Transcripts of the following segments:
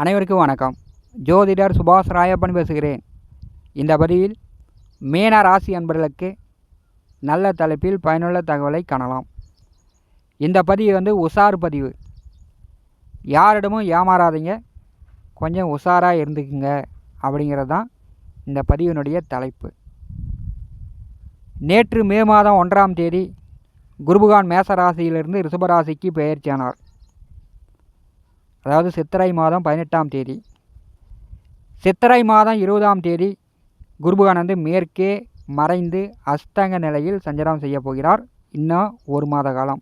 அனைவருக்கும் வணக்கம். ஜோதிடர் சுபாஷ் ராயப்பன் பேசுகிறேன். இந்த பதிவில் மீன ராசி அன்பர்களுக்கு நல்ல தலைப்பில் பயனுள்ள தகவலை காணலாம். இந்த பதிவு வந்து உஷார் பதிவு. யாரிடமும் ஏமாறாதீங்க. கொஞ்சம் உஷாராக இருந்துக்குங்க அப்படிங்கிறது தான் இந்த பதிவினுடைய தலைப்பு. நேற்று மே மாதம் ஒன்றாம் தேதி குருபகான் மேச ராசியிலிருந்து ரிஷபராசிக்கு பெயர்ச்சியானார் அதாவது சித்திரை மாதம் பதினெட்டாம் தேதி. சித்திரை மாதம் இருபதாம் தேதி குருபகானந்து மேற்கே மறைந்து அஸ்தங்க நிலையில் சஞ்சாரம் செய்ய போகிறார். இன்னும் ஒரு மாத காலம்.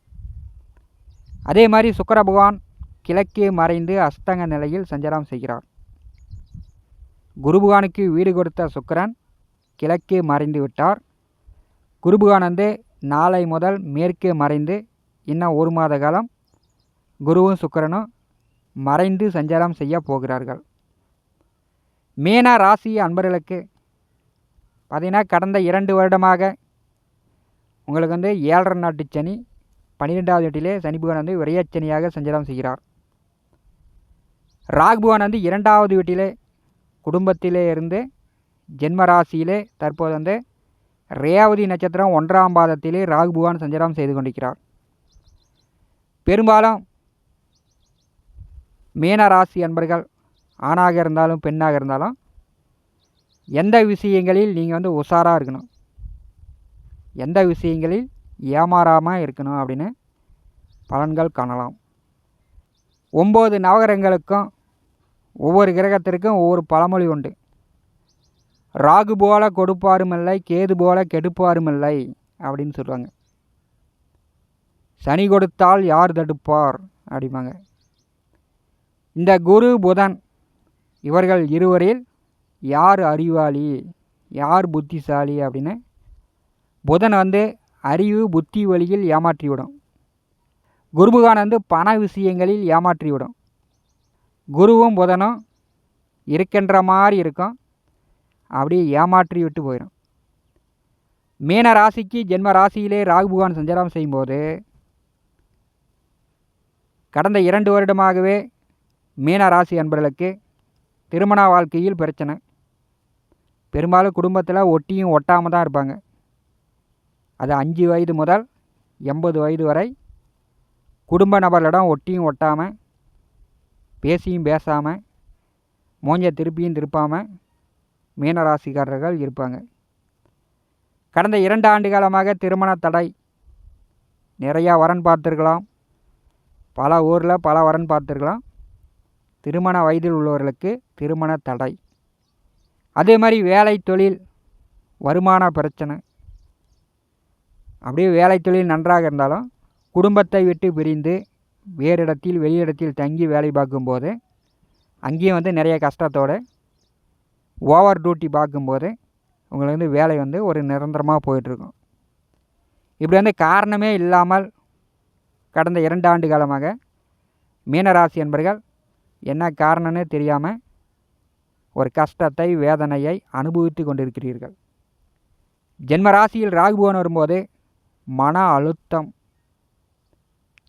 அதே மாதிரி சுக்கர பகவான் கிழக்கே மறைந்து அஸ்தங்க நிலையில் சஞ்சாரம் செய்கிறார். குருபகானுக்கு வீடு கொடுத்த சுக்கரன் கிழக்கே மறைந்து விட்டார். குருபகானந்து நாளை முதல் மேற்கே மறைந்து இன்னும் ஒரு மாத காலம் குருவும் சுக்கரனும் மறைந்து சஞ்சாரம் செய்ய போகிறார்கள். மீன ராசி அன்பர்களுக்கு பார்த்திங்கன்னா கடந்த இரண்டு வருடமாக உங்களுக்கு வந்து ஏழரை நாட்டு சனி பன்னிரெண்டாவது வீட்டிலே சனி பகவான் வந்து விரையச்சனியாக சஞ்சாரம் செய்கிறார். ராகுபவன் வந்து இரண்டாவது வீட்டிலே குடும்பத்திலே இருந்து ஜென்ம ராசியிலே தற்போது வந்து ரேவதி நட்சத்திரம் ஒன்றாம் பாதத்திலே ராகு பகவான் சஞ்சாரம் செய்து கொண்டிருக்கிறார். பெரும்பாலும் மீனராசி அன்பர்கள் ஆணாக இருந்தாலும் பெண்ணாக இருந்தாலும் எந்த விஷயங்களில் நீங்கள் வந்து உஷாராக இருக்கணும்? எந்த விஷயங்களில் ஏமாறாமல் இருக்கணும் அப்படின்னு பலன்கள் காணலாம். ஒம்பது நவகிரகங்களுக்கும் ஒவ்வொரு கிரகத்திற்கும் ஒவ்வொரு பழமொழி உண்டு. ராகு போல கொடுப்பாருமில்லை கேது போல கெடுப்பாருமில்லை அப்படின்னு சொல்லுவாங்க. சனி கொடுத்தால் யார் தடுப்பார்? அப்படிம்பாங்க. இந்த குரு புதன் இவர்கள் இருவரில் யார் அறிவாளி? யார் புத்திசாலி? அப்படின்னு புதன் வந்து அறிவு புத்தி வழியில் ஏமாற்றிவிடும். குருபுகான் வந்து பண விஷயங்களில் ஏமாற்றிவிடும். குருவும் புதனும் இருக்கின்ற மாதிரி இருக்கும். அப்படியே ஏமாற்றி விட்டு போயிடும் மீன ராசிக்கு ஜென்ம ராசியிலே ராகுபுகான் சஞ்சாரம் செய்யும்போது கடந்த இரண்டு வருடமாகவே மீன ராசி அன்பர்களுக்கு திருமண வாழ்க்கையில் பிரச்சனை. பெரும்பாலும் குடும்பத்தில் ஒட்டியும் ஒட்டாமல் தான் இருப்பாங்க. அது அஞ்சு வயது முதல் எண்பது வயது வரை குடும்ப நபர்களிடம் ஒட்டியும் ஒட்டாமல் பேசியும் பேசாமல் மூஞ்ச திருப்பியும் திருப்பாமல் மீனராசிக்காரர்கள் இருப்பாங்க. கடந்த இரண்டு ஆண்டு காலமாக திருமண தடை நிறையா வரன் பார்த்துருக்கலாம். பல ஊரில் பல வரன் பார்த்துருக்கலாம். திருமண வயதில் உள்ளவர்களுக்கு திருமண தடை. அதே மாதிரி வேலை தொழில் வருமான பிரச்சனை. அப்படியே வேலை தொழில் நன்றாக இருந்தாலும் குடும்பத்தை விட்டு பிரிந்து வேறு இடத்தில் வெளியிடத்தில் தங்கி வேலை பார்க்கும்போது அங்கேயும் வந்து நிறைய கஷ்டத்தோடு ஓவர் டியூட்டி பார்க்கும்போது உங்களுக்கு வந்து வேலை வந்து ஒரு நிரந்தரமாக போயிட்டுருக்கும். இப்படி வந்து காரணமே இல்லாமல் கடந்த இரண்டு ஆண்டு காலமாக மீனராசி என்பர்கள் என்ன காரணம்னு தெரியாமல் ஒரு கஷ்டத்தை வேதனையை அனுபவித்து கொண்டிருக்கிறீர்கள். ஜென்ம ராசியில் ராகுபவன் வரும்போது மன அழுத்தம்.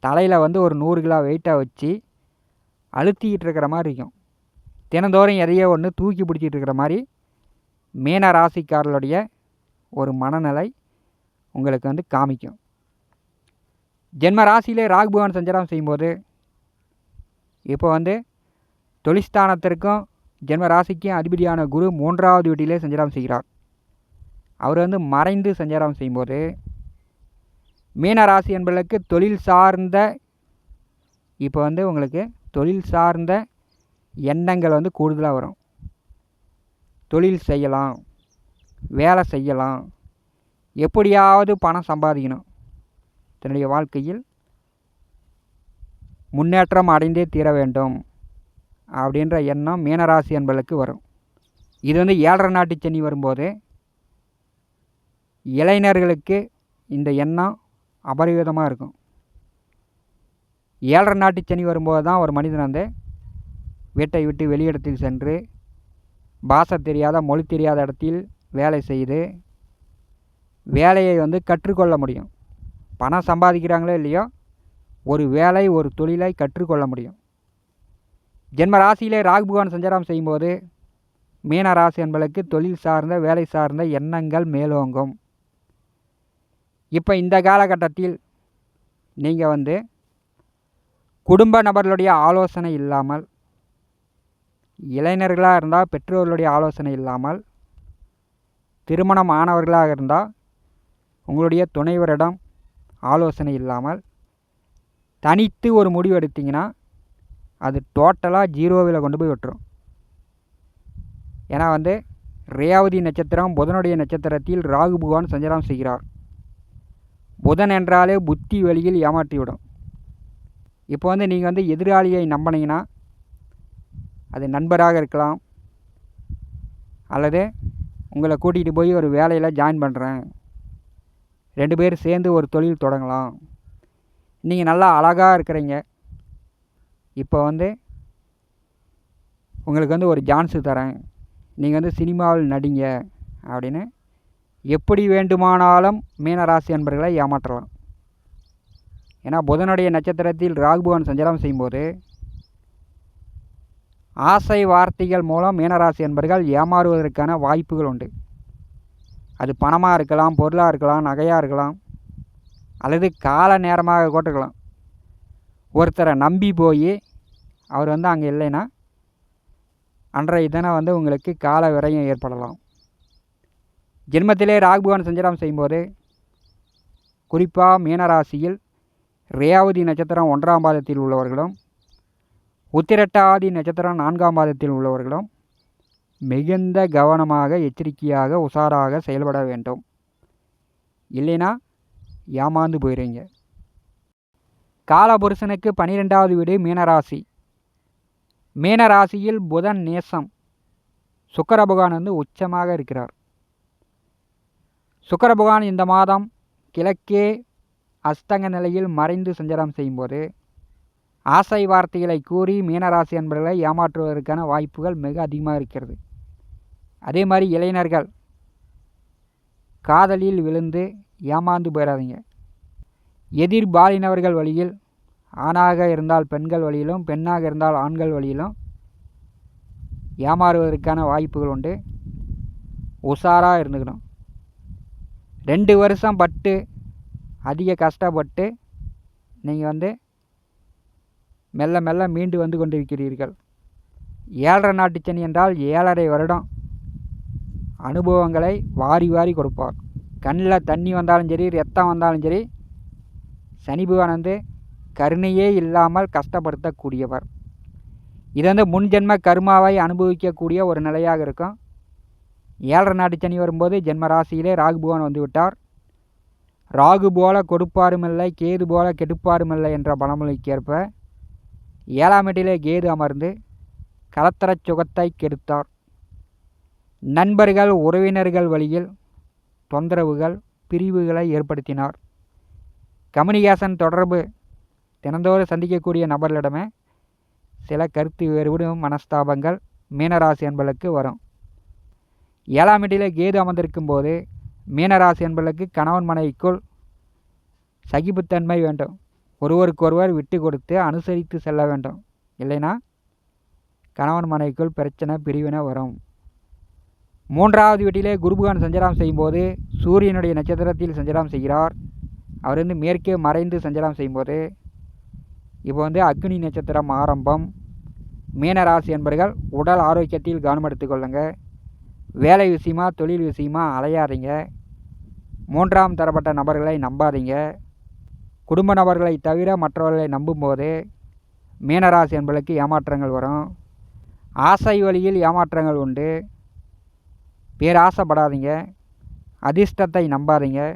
தலையில் வந்து ஒரு நூறு கிலோ வெயிட்டாக வச்சு அழுத்திக்கிட்டு இருக்கிற மாதிரி இருக்கும். தினந்தோறும் எதையோ ஒன்று தூக்கி பிடிச்சிட்டு இருக்கிற மாதிரி மீன ராசிக்காரர்களுடைய ஒரு மனநிலை உங்களுக்கு வந்து காமிக்கும். ஜென்ம ராசியிலே ராகுபவன் சஞ்சாரம் செய்யும்போது இப்போ வந்து தொழிஸ்தானத்திற்கும் ஜென்ம ராசிக்கும் அதிபதியான குரு மூன்றாவது வீட்டிலே சஞ்சாரம் செய்கிறார். அவர் வந்து மறைந்து சஞ்சாரம் செய்யும்போது மீன ராசி என்பதற்கு தொழில் சார்ந்த இப்போ வந்து உங்களுக்கு தொழில் சார்ந்த எண்ணங்கள் வந்து கூடுதலாக வரும். தொழில் செய்யலாம் வேலை செய்யலாம் எப்படியாவது பணம் சம்பாதிக்கணும். தன்னுடைய வாழ்க்கையில் முன்னேற்றம் அடைந்தே தீர வேண்டும். அப்படின்ற எண்ணம் மீனராசி என்பதற்கு வரும். இது வந்து ஏழரை நாட்டு சனி வரும்போது இளைஞர்களுக்கு இந்த எண்ணம் அபரிவிதமாக இருக்கும். ஏழரை நாட்டு சனி வரும்போது தான் ஒரு மனிதன் வந்து வீட்டை விட்டு வெளியிடத்தில் சென்று பாஷை தெரியாத மொழி தெரியாத இடத்தில் வேலை செய்து வேலையை வந்து கற்றுக்கொள்ள முடியும். பணம் சம்பாதிக்கிறாங்களோ இல்லையோ ஒரு வேலை ஒரு தொழிலை கற்றுக்கொள்ள முடியும். ஜென்ம ராசியிலே ராகு பகவான் சஞ்சாரம் செய்யும்போது மீன ராசி என்பதற்கு தொழில் சார்ந்த வேலை சார்ந்த எண்ணங்கள் மேலோங்கும். இப்போ இந்த காலகட்டத்தில் நீங்கள் வந்து குடும்ப நபர்களுடைய ஆலோசனை இல்லாமல் இளைஞர்களாக இருந்தால் பெற்றோர்களுடைய ஆலோசனை இல்லாமல் திருமணம் ஆனவர்களாக இருந்தால் உங்களுடைய துணைவரிடம் ஆலோசனை இல்லாமல் தனித்து ஒரு முடிவு எடுத்திங்கன்னா அது டோட்டலாக ஜீரோவில் கொண்டு போய் விட்டுரும். ஏன்னா வந்து ரேவதி நட்சத்திரம் புதனுடைய நட்சத்திரத்தில் ராகு பகவான் சஞ்சாரம் செய்கிறார். புதன் என்றாலே புத்தி வழியில் ஏமாற்றிவிடும். இப்போ வந்து நீங்கள் வந்து எதிராளியை நம்பினீங்கன்னா அது நண்பராக இருக்கலாம். அல்லது உங்களை கூட்டிகிட்டு போய் ஒரு வேலையில் ஜாயின் பண்ணுறேன் ரெண்டு பேரும் சேர்ந்து ஒரு தொழில் தொடங்கலாம். நீங்கள் நல்லா அழகாக இருக்கிறீங்க. இப்போ வந்து உங்களுக்கு வந்து ஒரு சான்ஸு தரேன். நீங்கள் வந்து சினிமாவில் நடிங்க அப்படின்னு எப்படி வேண்டுமானாலும் மீனராசி அன்பர்களை ஏமாற்றலாம். ஏன்னா புதனுடைய நட்சத்திரத்தில் ராகுபவன் சஞ்சாரம் செய்யும்போது ஆசை வார்த்தைகள் மூலம் மீனராசி என்பர்கள் ஏமாறுவதற்கான வாய்ப்புகள் உண்டு. அது பணமாக இருக்கலாம் பொருளாக இருக்கலாம் நகையாக இருக்கலாம் அல்லது கால நேரமாக கூட ஒருத்தரை நம்பி போய் அவர் வந்து அங்கே இல்லைன்னா அன்றைய தினம் வந்து உங்களுக்கு கால விரயம் ஏற்படலாம். ஜென்மத்திலே ராகுபவன் சஞ்சாரம் செய்யும்போது குறிப்பாக மீனராசியில் ரேவதி நட்சத்திரம் ஒன்றாம் பாதத்தில் உள்ளவர்களும் உத்திரட்டாதி நட்சத்திரம் நான்காம் பாதத்தில் உள்ளவர்களும் மிகுந்த கவனமாக எச்சரிக்கையாக உஷாராக செயல்பட வேண்டும். இல்லைனா ஏமாந்து போயிடுங்க காலபுருஷனுக்கு பனிரெண்டாவது வீடு மீனராசி. மீனராசியில் புதன் நேசம். சுக்கர பகவான் வந்து உச்சமாக இருக்கிறார். சுக்கர பகவான் இந்த மாதம் கிழக்கே அஸ்தங்க நிலையில் மறைந்து சஞ்சாரம் செய்யும்போது ஆசை வார்த்தைகளை கூறி மீனராசி என்பவர்களை ஏமாற்றுவதற்கான வாய்ப்புகள் மிக அதிகமாக இருக்கிறது. அதே மாதிரி இளைஞர்கள் காதலில் விழுந்து ஏமாந்து போயிடாதீங்க எதிர்பாலினவர்கள் வழியில் ஆணாக இருந்தால் பெண்கள் வழியிலும் பெண்ணாக இருந்தால் ஆண்கள் வழியிலும் ஏமாறுவதற்கான வாய்ப்புகள் உண்டு. உஷாராக இருந்துக்கணும். ரெண்டு வருஷம் பட்டு அதிக கஷ்டப்பட்டு நீங்கள் வந்து மெல்ல மெல்ல மீண்டு வந்து கொண்டிருக்கிறீர்கள். ஏழரை நாட்டு சனி என்றால் ஏழரை வருடம் அனுபவங்களை வாரி வாரி கொடுப்பார். கண்ணில் தண்ணி வந்தாலும் சரி ரத்தம் வந்தாலும் சரி சனி பகவான் வந்து கருணையே இல்லாமல் கஷ்டப்படுத்தக்கூடியவர். இது வந்து முன்ஜென்ம கருமாவை அனுபவிக்கக்கூடிய ஒரு நிலையாக இருக்கும். ஏழரை நாட்டு சனி வரும்போது ஜென்ம ராசியிலே ராகு வந்துவிட்டார். ராகு போல கொடுப்பாருமில்லை கேது போல கெடுப்பாருமில்லை என்ற பழமொழிக்கேற்ப ஏழாம் எட்டிலே கேது அமர்ந்து கலத்தர சுகத்தை கெடுத்தார். நண்பர்கள் உறவினர்கள் வழியில் தொந்தரவுகள் பிரிவுகளை ஏற்படுத்தினார். கம்யூனிகேஷன் தொடர்பு தினந்தோறும் சந்திக்கக்கூடிய நபர்களிடமே சில கருத்து வேறுபடும் மனஸ்தாபங்கள் மீனராசி என்பளுக்கு வரும். ஏழாம் வீட்டிலே கேது அமர்ந்திருக்கும் போது மீனராசி என்பளுக்கு கணவன் மனைவிக்குள் சகிப்புத்தன்மை வேண்டும். ஒருவருக்கொருவர் விட்டு கொடுத்து அனுசரித்து செல்ல வேண்டும். இல்லைனா கணவன் மனைவிக்குள் பிரச்சனை பிரிவினை வரும். மூன்றாவது வீட்டிலே குருபகான் சஞ்சாரம் செய்யும்போது சூரியனுடைய நட்சத்திரத்தில் சஞ்சாரம் செய்கிறார். அவர் வந்து மேற்கே மறைந்து சஞ்சலம் செய்யும்போது இப்போ வந்து அக்னி நட்சத்திரம் ஆரம்பம். மீனராசி என்பர்கள் உடல் ஆரோக்கியத்தில் கவனம் எடுத்துக்கொள்ளுங்க வேலை விஷயமா தொழில் விஷயமா அலையாதீங்க. மூன்றாம் தரப்பட்ட நபர்களை நம்பாதீங்க. குடும்ப நபர்களை தவிர மற்றவர்களை நம்பும்போது மீனராசி என்பதற்கு ஏமாற்றங்கள் வரும். ஆசை வழியில் ஏமாற்றங்கள் உண்டு. பேராசைப்படாதீங்க. அதிர்ஷ்டத்தை நம்பாதீங்க.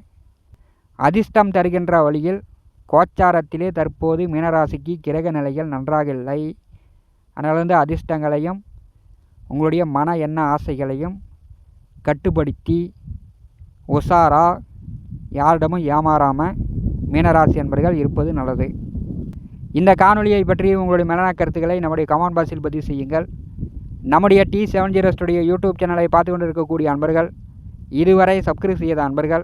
அதிர்ஷ்டம் தருகின்ற வழியில் கோச்சாரத்திலே தற்போது மீனராசிக்கு கிரக நிலைகள் நன்றாக இல்லை அதனால் வந்து அதிர்ஷ்டங்களையும் உங்களுடைய மன எண்ண ஆசைகளையும் கட்டுப்படுத்தி உஷாரா யாரிடமும் ஏமாறாமல் மீனராசி என்பர்கள் இருப்பது நல்லது. இந்த காணொலியை பற்றி உங்களுடைய மேலான கருத்துக்களை நம்முடைய கமெண்ட் பாக்ஸில் பதிவு செய்யுங்கள். நம்முடைய T seven zero studio YouTube சேனலை பார்த்து கொண்டிருக்கக்கூடிய அன்பர்கள் இதுவரை சப்ஸ்கிரைப் செய்த அன்பர்கள்